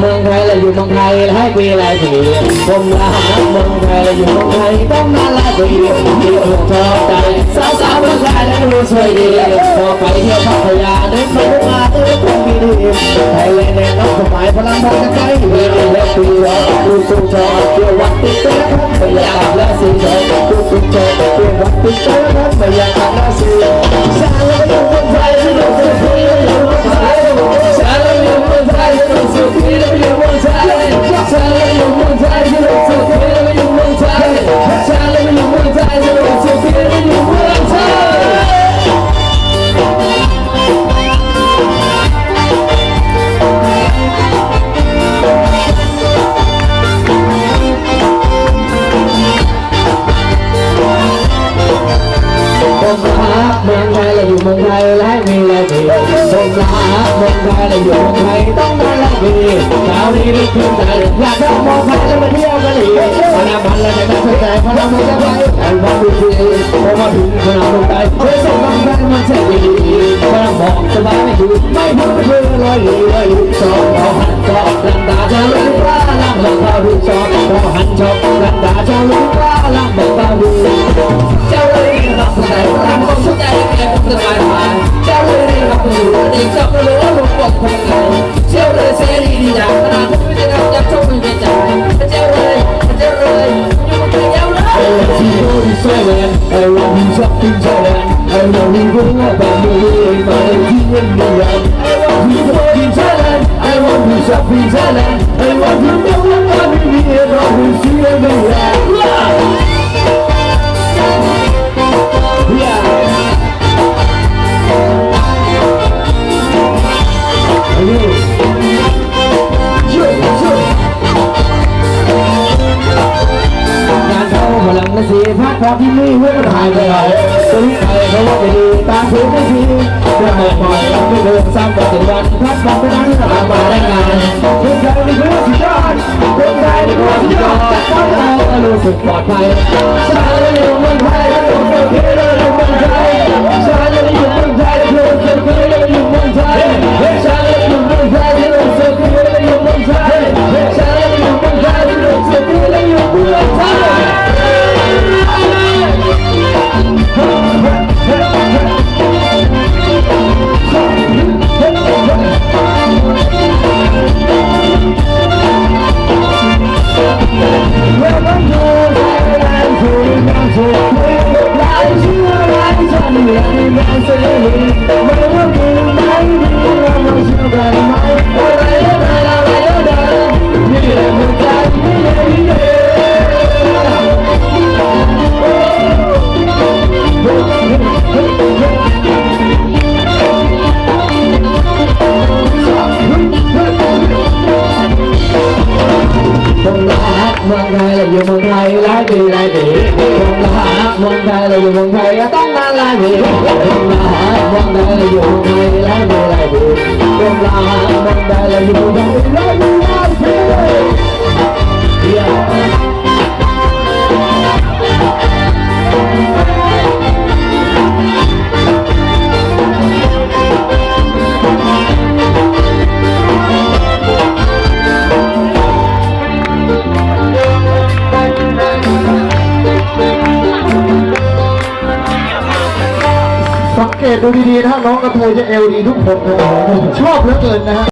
เมืองไทยและอยู่เมืองไทยหลายปีหลายปีผมรักเมืองไทยและอยู่เมืองไทยต้องนานหลายปีที่อกชอบใจสาวสาวๆเมืองไทยนั้นรู้สวยดีพอไปเที่ยวพัทยาเดินไปมาเออคงมีดีไทยเลยแน่นอนสมัยพลังพอจะใจเวียนเล็กปีรอดูตู้ชอบเที่ยววัดติดเต้นไม่อยากลับแล้วสิชอบดูตู้ชอบเที่ยววัดติดเต้นไม่อยากลับแล้วสิช ผมรักเมืองไทยและอยู่เมืองไทยต้องมาและดีเช้านี้นึกถึงใจอยากจะมองไทยแล้วมาเที่ยวกันอีกพนักพันและใจไม่ใจพนักมันจะไปแต่วันดูทีพอมาถึงพนักลงไปเฮ้ยส่งกำลังมันเช่ดีพนักบอกสบายไม่อยู่ไม่พูดไม่เพื่อลอยอยู่ลอยอยู่สองเราหันจอบลันตาจะรู้ว่าลังหลังเราดูจอบเราหันจอบลันตาจะรู้ว่าลังบอกเราดูเจ้าเลยรับสายพลังของชุดใจแก่ผมสบาย อ้วันที่ชอ นะสีพักพอที่นี่เว้ยมันหายไปหน่อยตัวนี้ใครเขาว่าไม่ดีตาคืนไม่ดีจะหมดหมดไม่เดินซ้ำไปถึงวันพักพอไปนั้นหามาได้งานคนไทยนี่คือสุดยอดคนไทยนี่คือสุดยอดจัดเขาเรารู้สึกปลอดภัยชาติอยู่เมืองไทยแล้วรู้สึกที่เราอยู่ ผมรักเมืองไทยและอยู่เมืองไทยหลายปีหลายปีผมรักเมืองไทยและอยู่เมืองไทยต้องนานหลายปีผมรักเมืองไทยและอยู่เมืองไทยหลายปีหลายปีผมรักเมืองไทยและอยู่เมืองไทยหลายปี ตดูดีๆนะฮะน้องกระเทยจะเอวดีทุกคนนะชอบเหลือเกินนะฮะ